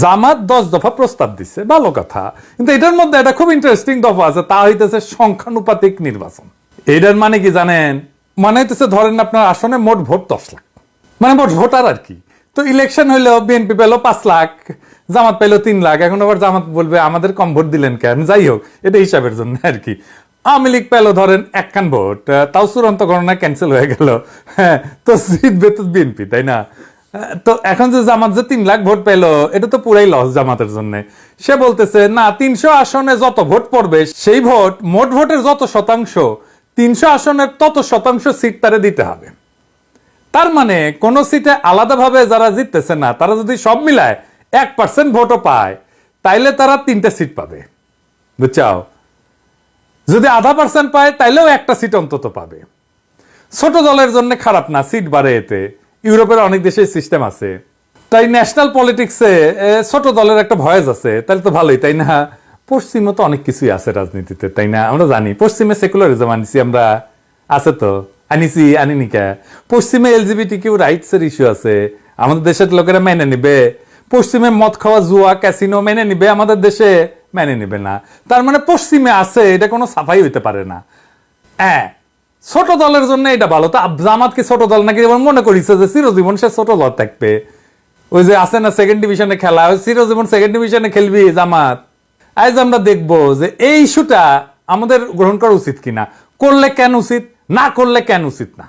জামাত দশ দফা প্রস্তাব দিচ্ছে ভালো কথা। কিন্তু এটার মধ্যে একটা খুব ইন্টারেস্টিং দফা আছে, তা হইতেছে সংখ্যানুপাতিক নির্বাচন। এটার মানে কি জানেন? মানে হইতেছে ধরেন আপনার আসনে মোট ভোট দশ লাখ। মানে মোট ভোটার আর কি। তো ইলেকশন হইল বিএনপি পেল পাঁচ লাখ, জামাত পেল তিন লাখ, এখন আবার জামাত বলবে, আমাদের কম ভোট দিলেন কেন? যাই হোক, এটা হিসাবের জন্য আর কি। আওয়ামী লীগ পেল ধরেন একখান ভোট তাও চূড়ান্ত গণনা ক্যান্সেল হয়ে গেল। হ্যাঁ তো জিতবে তো বিএনপি তাই না? তো এখন যে জামাত যে তিন লাখ ভোট পেল, এটা তো পুরাই লস জামাতের জন্য। সে বলতেছে, না, তিনশো আসনে যত ভোট পড়বে, সেই ভোট মোট ভোটের যত শতাংশ, তিনশো আসনের তত শতাংশ সিট তারে দিতে হবে। তার মানে কোন সিটে আলাদাভাবে যারা জিততেছে না, তারা যদি সব মিলায় এক পার্সেন্ট ভোটও পায়, তাইলে তারা তিনটা সিট পাবে। বুঝছাও? যদি আধা পার্সেন্ট পায়, তাইলেও একটা সিট অন্তত পাবে। ছোট দলের জন্য খারাপ না, সিট বাড়ে এতে। ইউরোপের অনেক দেশে সিস্টেম আছে। তাই ন্যাশনাল পলিটিক্সে ছোট দলের একটা ভয়েস আছে, তাহলে তো ভালোই, তাই না? পশ্চিমে তো অনেক কিছুই আছে রাজনীতিতে, তাই না? আমরা জানি, পশ্চিমে সেকুলারিজম আনিছি আমরা, আছে তো, আনিছি, আনিনি কে? পশ্চিমে এলজিবিটি কিউ রাইটস এর ইস্যু আছে, আমাদের দেশের লোকেরা মেনে নিবে। পশ্চিমে মদ খাওয়া, জুয়া ক্যাসিনো মেনে নিবে, আমাদের দেশে মেনে নিবে না। তার মানে পশ্চিমে আছে, এটা কোনো সাফাই হইতে পারে না। হ্যাঁ ছোট দলের জন্য এটা ভালো। তা জামাত কি ছোট দল নাকি? যেমন মনে করিছে যে চিরজীবন সে ছোট দল থাকবে। ওই যে আছে না সেকেন্ড ডিভিশনে খেলা, ওই চিরজীবন সেকেন্ড ডিভিশনে খেলবি জামাত। আজ আমরা দেখব যে এই ইস্যুটা আমাদের গ্রহণ করা উচিত কিনা। করলে কেন উচিত? না করলে কেন উচিত না?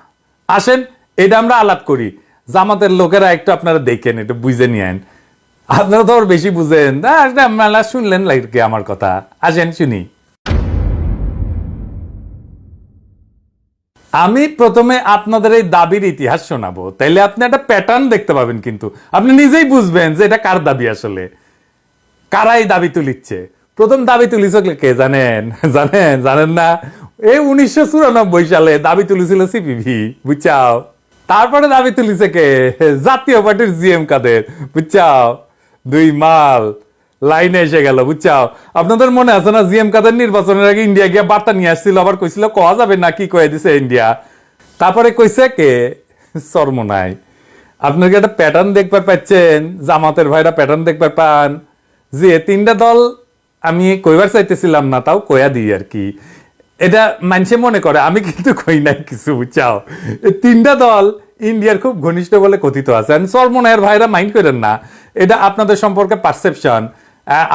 আসেন, এটা আমরা আলাপ করি। জামাতের লোকেরা একটু আপনারা দেখেন, একটু বুঝে নিয়েন। আপনারা তো বেশি বুঝেন। আপনারা শুনলেন লাগে আমার কথা। আসেন, শুনি। আমি প্রথমে আপনাদের এই দাবির ইতিহাস শোনাবো। তাইলে আপনি একটা প্যাটার্ন দেখতে পাবেন কিন্তু। আপনি নিজেই বুঝবেন যে এটা কার দাবি আসলে। কারাই দাবি তুলিচ্ছে? প্রথম দাবি তুলিছ কে জানেন? জানেন? জানেন না? এই উনিশশো চুরানব্বই সালে দাবি তুলেছিল সিপিভি বুঝছাও? তারপরে দাবি তুলিছে কে? জাতীয় পার্টির জিএম কাদের বুঝছাও? দুই মাল। লাইনে এসে গেল, বুঝছাও? আপনাদের মনে আছে না জিএম কাদের নির্বাচনের আগে ইন্ডিয়া গিয়ে বার্তা নিয়ে আসছিল, আবার কইছিল, কওয়া যাবে না কি কয়ে দিছে ইন্ডিয়া? তারপরে কইছে কে? চর্মনাই আপনার কি একটা প্যাটার্ন দেখবার পাচ্ছেন? জামাতের ভাইরা প্যাটার্ন দেখবার পান? যে তিনটা দল আমি কইবার চাইতেছিলাম না, তাও কয়া দিই আর কি। এটা মানুষে মনে করে, আমি কিন্তু কই নাই কিছু এই তিনটা দল ইন্ডিয়ার খুব ঘনিষ্ঠ বলে কথিত আছে। সরমনায়ের ভাইরা মাইন্ড করেন না। এটা আপনাদের সম্পর্কে পারসেপশন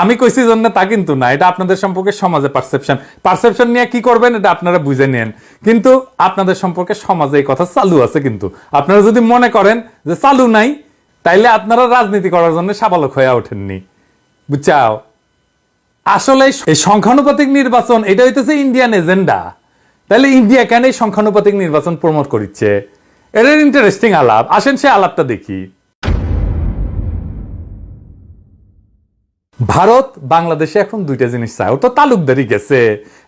আমি কইছি জন্য তা কিন্তু না, এটা আপনাদের সম্পর্কে সমাজে পারসেপশন পারসেপশন নিয়ে কি করবেন, এটা আপনারা বুঝে নেন। কিন্তু আপনাদের সম্পর্কে সমাজে এই কথা চালু আছে কিন্তু। আপনারা যদি মনে করেন যে চালু নাই, তাইলে আপনারা রাজনীতি করার জন্য সাবালক হয়ে ওঠেননি। বুঝছাও? আসলে এই সংখ্যানুপাতিক নির্বাচন, এটা হইতেছে ইন্ডিয়ান এজেন্ডা তাহলে ইন্ডিয়া কেন এই সংখ্যানুপাতিক নির্বাচন প্রমোট করিচ্ছে? এটার ইন্টারেস্টিং আলাপ। আসেন সে আলাপটা দেখি। ভারত, বাংলাদেশে এখন দুইটা জিনিস চায়। ও তো তালুকদারি গেছে,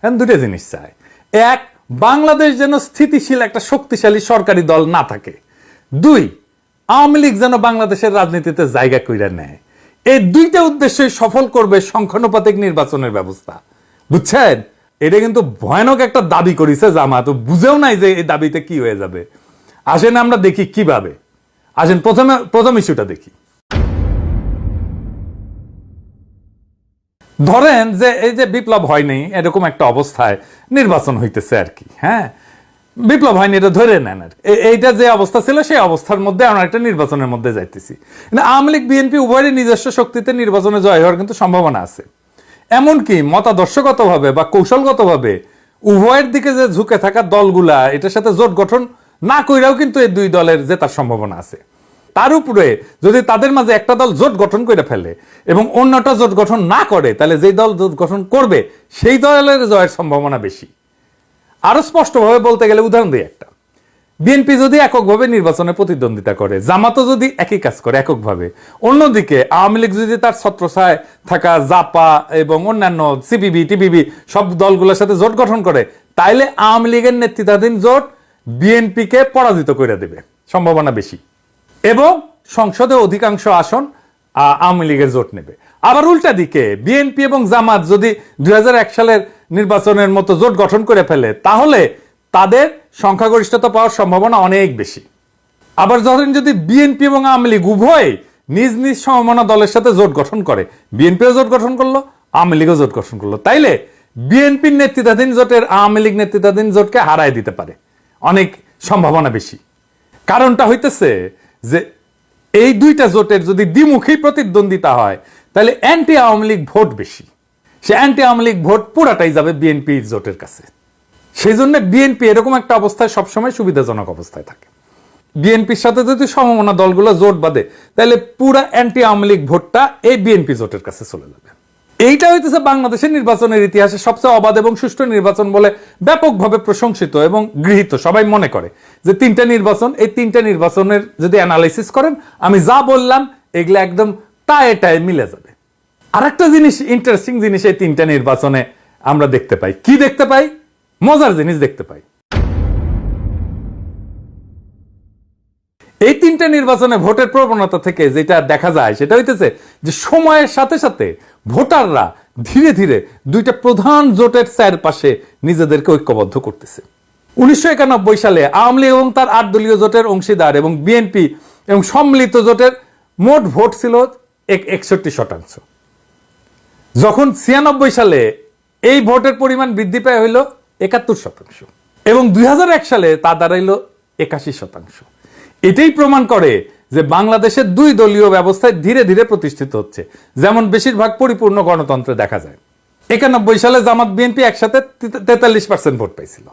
এখন দুইটা জিনিস চায়। এক, বাংলাদেশ যেন স্থিতিশীল একটা শক্তিশালী সরকারি দল না থাকে। দুই, আওয়ামী লীগ যেন বাংলাদেশের রাজনীতিতে জায়গা কইরা নেয়। এই দুইটা উদ্দেশ্যই সফল করবে সংখ্যানুপাতিক নির্বাচনের ব্যবস্থা। বুঝছেন? এটা কিন্তু ভয়ানক একটা দাবি করেছে জামাত। বুঝেও নাই যে এই দাবিতে কি হয়ে যাবে। আসেন আমরা দেখি কীভাবে। আসেন প্রথমে প্রথম ইস্যুটা দেখি। ধরেন যে এই যে বিপ্লব হয়নি, এরকম একটা অবস্থায় নির্বাচন হইতেছে আর কি হ্যাঁ? বিপ্লব হয়নি এটা ধরে নেন আর এইটা যে অবস্থা ছিল, সেই অবস্থার মধ্যে আমরা একটা নির্বাচনের মধ্যে যাইতেছি। আওয়ামী লীগ, বিএনপি উভয়েরই নিজস্ব শক্তিতে নির্বাচনে জয় হওয়ার কিন্তু সম্ভাবনা আছে। এমনকি মতাদর্শগতভাবে বা কৌশলগতভাবে উভয়ের দিকে যে ঝুঁকে থাকা দলগুলা, এটার সাথে জোট গঠন না কইরাও কিন্তু এই দুই দলের জেতার সম্ভাবনা আছে। তার উপরে যদি তাদের মাঝে একটা দল জোট গঠন করে ফেলে এবং অন্যটা জোট গঠন না করে, তাহলে যেই দল জোট গঠন করবে, সেই দলের জয়ের সম্ভাবনা বেশি। আরও স্পষ্টভাবে বলতে গেলে উদাহরণ দিই একটা। বিএনপি যদি এককভাবে নির্বাচনে প্রতিদ্বন্দ্বিতা করে, জামাতও যদি একই কাজ করে এককভাবে, অন্যদিকে আওয়ামী লীগ যদি তার ছত্রছায় থাকা জাপা এবং অন্যান্য সিপিবি টিপিবি সব দলগুলোর সাথে জোট গঠন করে, তাইলে আওয়ামী লীগের নেতৃত্বাধীন জোট বিএনপিকে পরাজিত করে দেবে, সম্ভাবনা বেশি। এবং সংসদে অধিকাংশ আসন আওয়ামী লীগের জোট নেবে। আবার উল্টা দিকে, বিএনপি এবং জামাত যদি দু হাজার এক সালের নির্বাচনের মতো জোট গঠন করে ফেলে, তাহলে তাদের সংখ্যাগরিষ্ঠতা পাওয়ার সম্ভাবনা অনেক বেশি। আবার ধরেন যদি বিএনপি এবং আওয়ামী লীগ উভয় নিজ নিজ সম্ভাবনা দলের সাথে জোট গঠন করে, বিএনপিও জোট গঠন করল, আওয়ামী লীগও জোট গঠন করল, তাইলে বিএনপির নেতৃত্বাধীন জোটের আওয়ামী লীগ নেতৃত্বাধীন জোটকে হারায় দিতে পারে। অনেক সম্ভাবনা বেশি। কারণটা হইতেছে যে এই দুইটা জোটের যদি দ্বিমুখী প্রতিদ্বন্দ্বিতা হয়, তাহলে অ্যান্টি আওয়ামী লীগ ভোট বেশি। সে অ্যান্টি আওয়ামী লীগ ভোট পুরাটাই যাবে বিএনপি জোটের কাছে। সেই জন্য বিএনপি এরকম একটা অবস্থায় সবসময় সুবিধাজনক অবস্থায় থাকে। বিএনপির সাথে যদি সমমনা দলগুলো জোট বাঁধে, তাহলে পুরা অ্যান্টি আওয়ামী লীগ ভোটটা এই বিএনপি জোটের কাছে চলে যাবে। এইটা হইতেছে বাংলাদেশের নির্বাচনের ইতিহাসে সবচেয়ে অবাধ এবং সুষ্ঠু নির্বাচন বলে ব্যাপকভাবে প্রশংসিত এবং গৃহীত। সবাই মনে করে যে তিনটা নির্বাচন, এই তিনটা নির্বাচনের যদি অ্যানালাইসিস করেন, আমি যা বললাম, এগুলো একদম টায়ে টায়ে মিলে যাবে। আরেকটা জিনিস ইন্টারেস্টিং জিনিস এই তিনটা নির্বাচনে আমরা দেখতে পাই। কি দেখতে পাই? মজার জিনিস দেখতে পাই। এই তিনটা নির্বাচনে ভোটের প্রবণতা থেকে যেটা দেখা যায়, সেটা হইতেছে যে সময়ের সাথে সাথে ভোটাররা ধীরে ধীরে দুইটা প্রধান জোটের চারপাশে নিজেদেরকে ঐক্যবদ্ধ করতেছে। উনিশশো একানব্বই সালে আওয়ামী লীগ এবং তার আট দলীয় জোটের অংশীদার এবং বিএনপি এবং সম্মিলিত জোটের মোট ভোট ছিল এক একষট্টি শতাংশ। যখন ছিয়ানব্বই সালে এই ভোটের পরিমাণ বৃদ্ধি পায় হইল একাত্তর শতাংশ এবং দুই হাজার এক সালে তা দাঁড়াইল একাশি শতাংশ। এটাই প্রমাণ করে যে বাংলাদেশের দুই দলীয় ব্যবস্থায় ধীরে ধীরে প্রতিষ্ঠিত হচ্ছে, যেমন বেশিরভাগ পরিপূর্ণ গণতন্ত্রে দেখা যায়। একানব্বই সালে জামাত বিএনপি একসাথে তেতাল্লিশ পার্সেন্ট ভোট পাইছিল।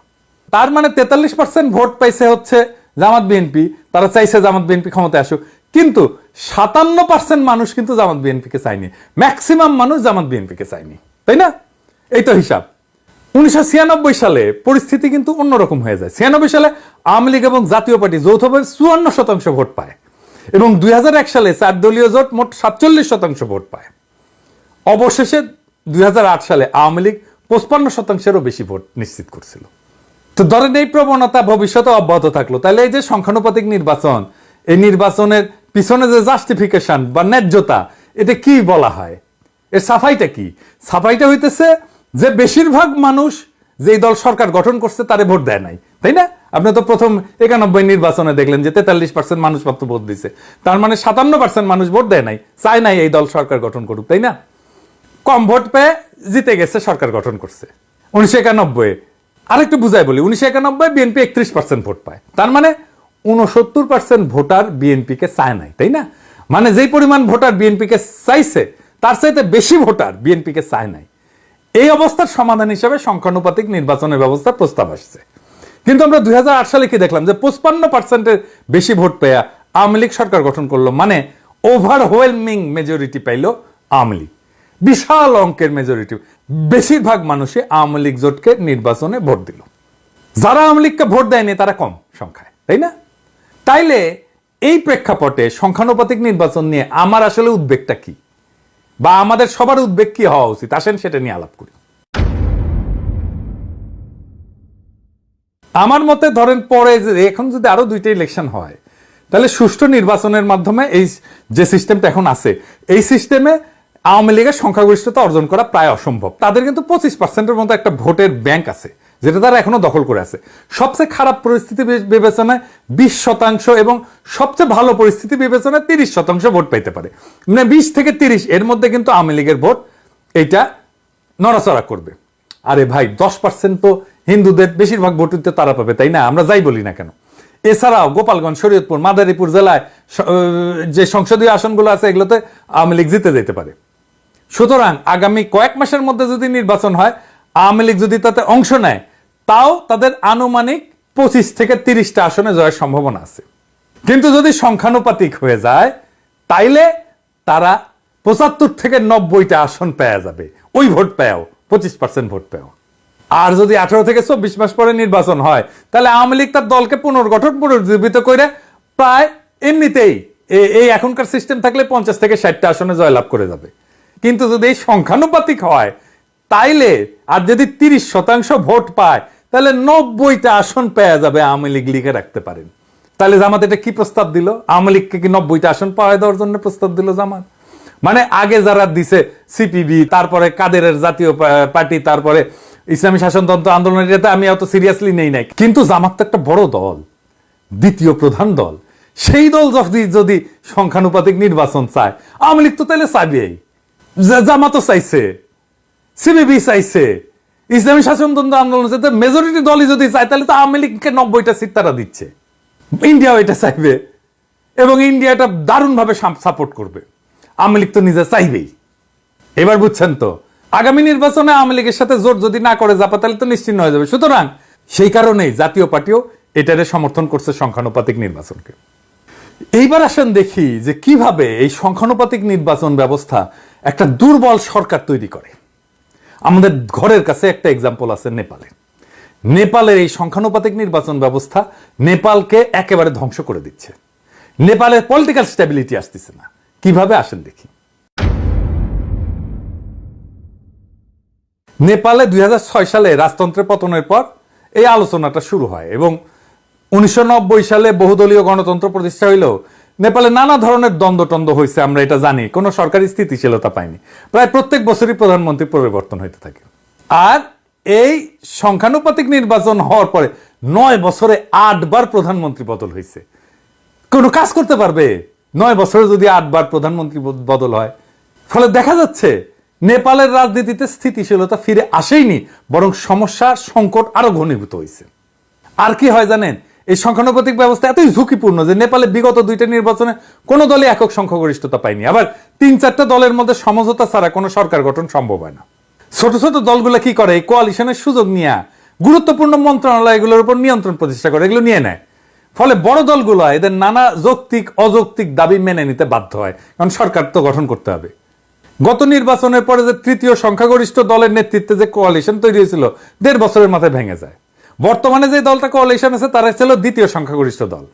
তার মানে তেতাল্লিশ পার্সেন্ট ভোট পাইছে হচ্ছে জামাত বিএনপি, তারা চাইছে জামাত বিএনপি ক্ষমতায় আসুক। কিন্তু সাতান্ন পার্সেন্ট মানুষ কিন্তু জামাত বিএনপিকে চায়নি ম্যাক্সিমাম মানুষ জামাত বিএনপিকে চায়নি। তাই না? এই তো হিসাব। উনিশশো ছিয়ানব্বই সালে পরিস্থিতি কিন্তু অন্যরকম হয়ে যায়। ছিয়ানব্বই সালে আওয়ামী লীগ এবং জাতীয় পার্টি যৌথভাবে চুয়ান্ন শতাংশ ভোট পায় এবং দুই সালে চার দলীয় জোট মোট সাতচল্লিশ শতাংশ ভোট পায়। অবশেষে দুই হাজার আট সালে আওয়ামী লীগ পঁচপান্ন শতাংশেরও বেশি ভোট নিশ্চিত করছিল। তো ধরেন এই প্রবণতা ভবিষ্যতে অব্যাহত থাকল। তাহলে এই যে সংখ্যানুপাতিক নির্বাচন, এই নির্বাচনের পিছনে যে জাস্টিফিকেশন বা ন্যায্যতা এটা কি বলা হয়? এর সাফাইটা কি? সাফাইটা হইতেছে যে বেশিরভাগ মানুষ যেই দল সরকার গঠন করছে, তারে ভোট দেয় নাই। তাই না? আপনি তো প্রথম একানব্বই নির্বাচনে দেখলেন যে তেতাল্লিশ পার্সেন্ট মানুষ মাত্র ভোট দিছে। তার মানে সাতান্ন পার্সেন্ট মানুষ ভোট দেয় নাই, চায় নাই এই দল সরকার গঠন করুক, তাই না? কম ভোট পেয়ে জিতে গেছে, সরকার গঠন করছে। উনিশশো একানব্বই, আরেকটু বুঝাই বলি, উনিশশো একানব্বই বিএনপি একত্রিশ পার্সেন্ট ভোট পায়। তার মানে উনসত্তর পার্সেন্ট ভোটার বিএনপিকে চায় নাই, তাই না? মানে যেই পরিমাণ ভোটার বিএনপিকে চাইছে, তার চাইতে বেশি ভোটার বিএনপিকে চায় নাই। এই অবস্থার সমাধান হিসেবে সংখ্যানুপাতিক নির্বাচনের ব্যবস্থা প্রস্তাব আসছে। কিন্তু আমরা দুই হাজার আট সালে কি দেখলাম? যে পঁচপান্ন পার্সেন্টের বেশি ভোট পেয়া আওয়ামী লীগ সরকার গঠন করল মানে ওভারওয়েলমিং মেজরিটি পাইল আওয়ামী লীগ। বিশাল অঙ্কের মেজরিটি বেশিরভাগ মানুষই আওয়ামী লীগ জোটকে নির্বাচনে ভোট দিল। যারা আওয়ামী লীগকে ভোট দেয়নি, তারা কম সংখ্যায়, তাই না? তাইলে এই প্রেক্ষাপটে সংখ্যানুপাতিক নির্বাচন নিয়ে আমার আসলে উদ্বেগটা কি? বা আমাদের সবার উদ্বেগ কি হওয়া উচিত? আসেন সেটা নিয়ে আলাপ করি। আমার মতে ধরেন পরে যে, এখন যদি আরও দুইটা ইলেকশন হয়, তাহলে সুষ্ঠু নির্বাচনের মাধ্যমে এই যে সিস্টেমটা এখন আছে, এই সিস্টেমে আওয়ামী লীগের সংখ্যাগরিষ্ঠতা অর্জন করা প্রায় অসম্ভব। তাদের কিন্তু পঁচিশ পার্সেন্টের মতো একটা ভোটের ব্যাংক আছে। যেটা তারা এখনও দখল করে আছে। সবচেয়ে খারাপ পরিস্থিতি বিবেচনায় বিশ শতাংশ এবং সবচেয়ে ভালো পরিস্থিতি বিবেচনায় তিরিশ শতাংশ ভোট পাইতে পারে। মানে বিশ থেকে তিরিশ, এর মধ্যে কিন্তু আওয়ামী লীগের ভোট এইটা নড়াচড়া করবে। আরে ভাই, দশ পার্সেন্ট তো হিন্দুদের বেশিরভাগ ভোট তো তারা পাবে, তাই না? আমরা যাই বলি না কেন? এছাড়াও গোপালগঞ্জ, শরীয়তপুর, মাদারীপুর জেলায় যে সংসদীয় আসনগুলো আছে, এগুলোতে আওয়ামী লীগ জিতে যেতে পারে। সুতরাং আগামী কয়েক মাসের মধ্যে যদি নির্বাচন হয় আওয়ামী লীগ যদি তাতে অংশ নেয়, তাও তাদের আনুমানিক পঁচিশ থেকে তিরিশটা আসনে জয়ের সম্ভাবনা আছে। কিন্তু যদি সংখ্যানুপাতিক হয়ে যায়, তাইলে তারা পঁচাত্তর থেকে নব্বইটা আসন পেয়ে যাবে। ওই ভোট পেয়েও, পঁচিশ পার্সেন্ট ভোট পেয়েও। আর যদি আঠারো থেকে চব্বিশ মাস পরে নির্বাচন হয়, তাহলে আওয়ামী লীগ তার দলকে পুনর্গঠন, পুনর্জীবিত করে প্রায় এমনিতেই এই এখনকার সিস্টেম থাকলে পঞ্চাশ থেকে ষাটটা আসনে জয়লাভ করে যাবে। কিন্তু যদি এই সংখ্যানুপাতিক হয় তাইলে আর যদি তিরিশ শতাংশ ভোট পায়, তাহলে নব্বইটা আসন পেয়ে যাবে আওয়ামী লীগ লিগে রাখতে পারেন। তাহলে জামাত এটা কি প্রস্তাব দিল? আওয়ামী লীগকে কি নব্বইটা আসন পাওয়া দেওয়ার জন্য প্রস্তাব দিল জামাত? মানে আগে যারা দিছে সিপিবি, তারপরে কাদেরের জাতীয় পার্টি, তারপরে ইসলামী শাসনতন্ত্র আন্দোলনের এতে আমি অত সিরিয়াসলি নেই নাই। কিন্তু জামাত তো একটা বড় দল, দ্বিতীয় প্রধান দল। সেই দল যদি যদি সংখ্যানুপাতিক নির্বাচন চায়, আওয়ামী লীগ তো তাহলে চাইবেই জামাতও চাইছে। সিবিবি চাইছে। ইসলামী শাসনতন্ত্র আন্দোলন চাইতে মেজরিটি দলই যদি চায়, তাহলে তো আওয়ামী লীগকে নব্বইটা সিট তারা দিচ্ছে। ইন্ডিয়াও এটা চাইবে। এবং ইন্ডিয়া এটা দারুণভাবে সাপোর্ট করবে। আওয়ামী লীগ তো নিজে চাইবেই। এবার বুঝছেন তো, আগামী নির্বাচনে আওয়ামী লীগের সাথে জোট যদি না করে জাপা তাহলে তো নিশ্চিন্ন হয়ে যাবে। সুতরাং সেই কারণেই জাতীয় পার্টিও এটারে সমর্থন করছে সংখ্যানুপাতিক নির্বাচনকে। এইবার আসেন দেখি যে কীভাবে এই সংখ্যানুপাতিক নির্বাচন ব্যবস্থা একটা দুর্বল সরকার তৈরি করে। আমাদের ঘরের কাছে একটা এক্সাম্পল আছে নেপালে। নেপালের এই সংখ্যানুপাতিক নির্বাচন ব্যবস্থা নেপালকে একেবারে ধ্বংস করে দিচ্ছে। নেপালের পলিটিক্যাল স্টেবিলিটি আসতেছে না। কীভাবে? আসেন দেখি। নেপালে দুই হাজার ছয় সালে রাজতন্ত্রের পতনের পর এই আলোচনাটা শুরু হয় এবং উনিশশো নব্বই সালে বহুদলীয় গণতন্ত্র প্রতিষ্ঠা হইলেও নেপালে নানা ধরনের দ্বন্দ্ব হয়েছে আমরা এটা জানি। কোনো সরকারি স্থিতিশীলতা পায়নি প্রায় প্রত্যেক বছরই প্রধানমন্ত্রী পরিবর্তন হইতে থাকে। আর এই সংখ্যানুপাতিক নির্বাচন হওয়ার পরে নয় বছরে আটবার প্রধানমন্ত্রী বদল হয়েছে কোনো কাজ করতে পারবে? নয় বছরে যদি আটবার প্রধানমন্ত্রী বদ- বদল হয়। ফলে দেখা যাচ্ছে, নেপালের রাজনীতিতে স্থিতিশীলতা ফিরে আসেইনি, বরং সমস্যা সংকট আরও ঘনীভূত হয়েছে আর কি হয় জানেন? এই সংখ্যানুপাতিক ব্যবস্থা এতই ঝুঁকিপূর্ণ যে নেপালে বিগত দুইটা নির্বাচনে কোনো দলে একক সংখ্যাগরিষ্ঠতা পায়নি। আবার তিন চারটা দলের মধ্যে সমঝোতা ছাড়া কোনো সরকার গঠন সম্ভব হয় না। ছোট ছোট দলগুলো কি করে? এই কোয়ালিশনের সুযোগ নিয়ে গুরুত্বপূর্ণ মন্ত্রণালয়গুলোর উপর নিয়ন্ত্রণ প্রতিষ্ঠা করে, এগুলো নিয়ে নেয়। ফলে বড় দলগুলো এদের নানা যৌক্তিক, অযৌক্তিক দাবি মেনে নিতে বাধ্য হয়। কারণ সরকার তো গঠন করতে হবে। গত নির্বাচনের পরে যে তৃতীয় সংখ্যাগরিষ্ঠ দলের নেতৃত্বে যে কোয়ালিশন তৈরি হয়েছিল, দেড় বছরের মাথায় ভেঙে যায়। বর্তমানে যে দলটা কোয়ালিশন আছে, তারা ছিল দ্বিতীয় সংখ্যাগরিষ্ঠ দল।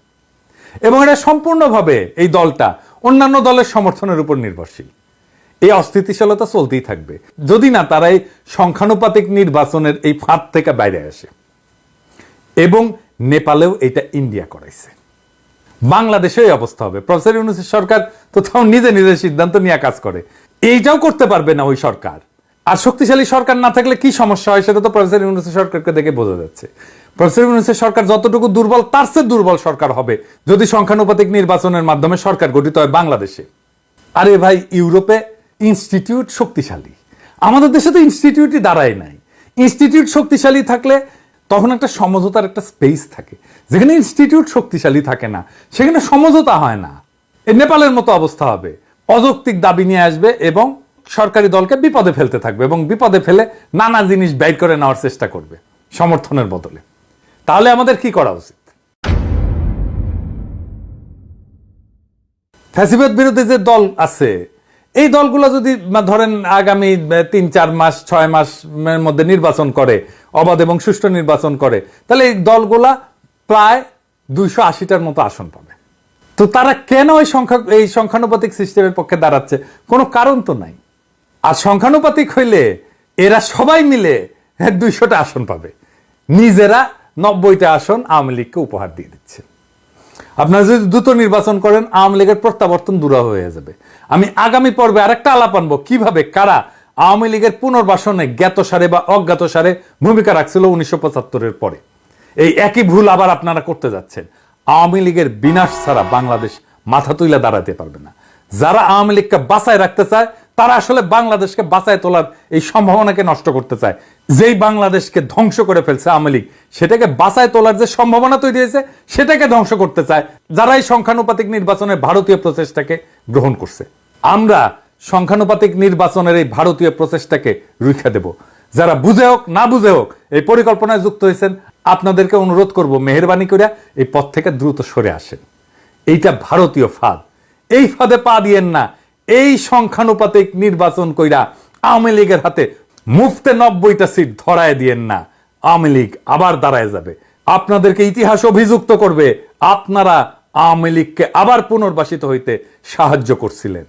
এবং এটা সম্পূর্ণভাবে এই দলটা অন্যান্য দলের সমর্থনের উপর নির্ভরশীল। এই অস্থিতিশীলতা চলতেই থাকবে। যদি না, তারা এই সংখ্যানুপাতিক নির্বাচনের এই ফাঁদ থেকে বাইরে আসে। এবং নেপালেও এটা ইন্ডিয়া করাইছে। বাংলাদেশে এই অবস্থা হবে। প্রফেসর ইউনুসের সরকার তো তাও নিজে নিজে সিদ্ধান্ত নিয়ে কাজ করে। এইটাও করতে পারবে না ওই সরকার। আর শক্তিশালী সরকার না থাকলে কি সমস্যা হয় সেটা তো প্রফেসর ইউনুসের সরকারকে দেখে বোঝা যাচ্ছে। প্রফেসর ইউনুসের সরকার যতটুকু দুর্বল, তার চেয়ে দুর্বল সরকার হবে যদি সংখ্যানুপাতিক নির্বাচনের মাধ্যমে সরকার গঠিত হয় বাংলাদেশে। আরে ভাই, ইউরোপে ইনস্টিটিউট শক্তিশালী। আমাদের দেশে তো ইনস্টিটিউটই দাঁড়ায় নাই। ইনস্টিটিউট শক্তিশালী থাকলে তখন একটা সমঝোতার একটা স্পেস থাকে। যেখানে ইনস্টিটিউট শক্তিশালী থাকে না, সেখানে সমঝোতা হয় না। নেপালের মতো অবস্থা হবে। অযৌক্তিক দাবি নিয়ে আসবে এবং সরকারি দলকে বিপদে ফেলতে থাকবে এবং বিপদে ফেলে নানা জিনিস ব্যয় করে নেওয়ার চেষ্টা করবে সমর্থনের বদলে। তাহলে আমাদের কি করা উচিত? ফ্যাসিবাদ বিরোধী যে দল আছে, এই দলগুলো যদি ধরেন আগামী তিন, চার মাস, ছয় মাসের মধ্যে নির্বাচন করে, অবাধ এবং সুষ্ঠু নির্বাচন করে, তাহলে এই দলগুলা প্রায় দুইশো আশিটার মতো আসন পাবে। তো তারা কেন এই সংখ্যা, এই সংখ্যানুপাতিক সিস্টেমের পক্ষে দাঁড়াচ্ছে? কোনো কারণ তো নাই। আর সংখ্যানুপাতিক হইলে এরা সবাই মিলে দুইশোটা আসন পাবে। নিজেরা নব্বইটা আসন আওয়ামী লীগকে উপহার দিয়ে দিচ্ছে। আপনারা যদি দ্রুত নির্বাচন করেন, আওয়ামী লীগের প্রত্যাবর্তন দূর হয়ে যাবে। আমি আগামী পর্বে আরেকটা আলাপ আনব, কীভাবে কারা আওয়ামী লীগের পুনর্বাসনে জ্ঞাতসারে বা অজ্ঞাতসারে ভূমিকা রাখছিল উনিশশো পঁচাত্তরের পরে। এই একই ভুল আবার আপনারা করতে যাচ্ছেন। আওয়ামী লীগের বিনাশ ছাড়া বাংলাদেশ মাথা তুলে দাঁড়াতে পারবে না। যারা আওয়ামী লীগকে বাঁচায় রাখতে চায় তারা আসলে বাংলাদেশকে বাঁচায় তোলার এই সম্ভাবনাকে নষ্ট করতে চায়। যেই বাংলাদেশকে ধ্বংস করে ফেলছে আওয়ামী লীগ, সেটাকে বাঁচায় তোলার যে সম্ভাবনা তৈরি হয়েছে, সেটাকে ধ্বংস করতে চায়। যারা এই সংখ্যানুপাতিক নির্বাচনে ভারতীয় প্রচেষ্টাকে গ্রহণ করছে, আমরা সংখ্যানুপাতিক নির্বাচনের এই ভারতীয় প্রচেষ্টাকে রুখে দেব। যারা বুঝে হোক, না বুঝে হোক, এই পরিকল্পনায় যুক্ত হয়েছেন, আপনাদেরকে অনুরোধ করব, মেহরবানি করে এই পথ থেকে দ্রুত সরে আসেন। এইটা ভারতীয় ফাঁদ। এই ফাঁদে পা দিয়েন না এই সংখ্যানুপাতিক নির্বাচন কইরা আওয়ামী লীগের হাতে মুফতে নব্বইটা সিট ধরায় দিয়েন না। আওয়ামী লীগ আবার দাঁড়ায় যাবে। আপনাদেরকে ইতিহাস অভিযুক্ত করবে। আপনারা আওয়ামী লীগকে আবার পুনর্বাসিত হইতে সাহায্য করছিলেন।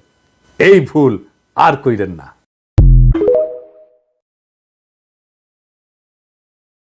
এই ভুল আর কইরেন না।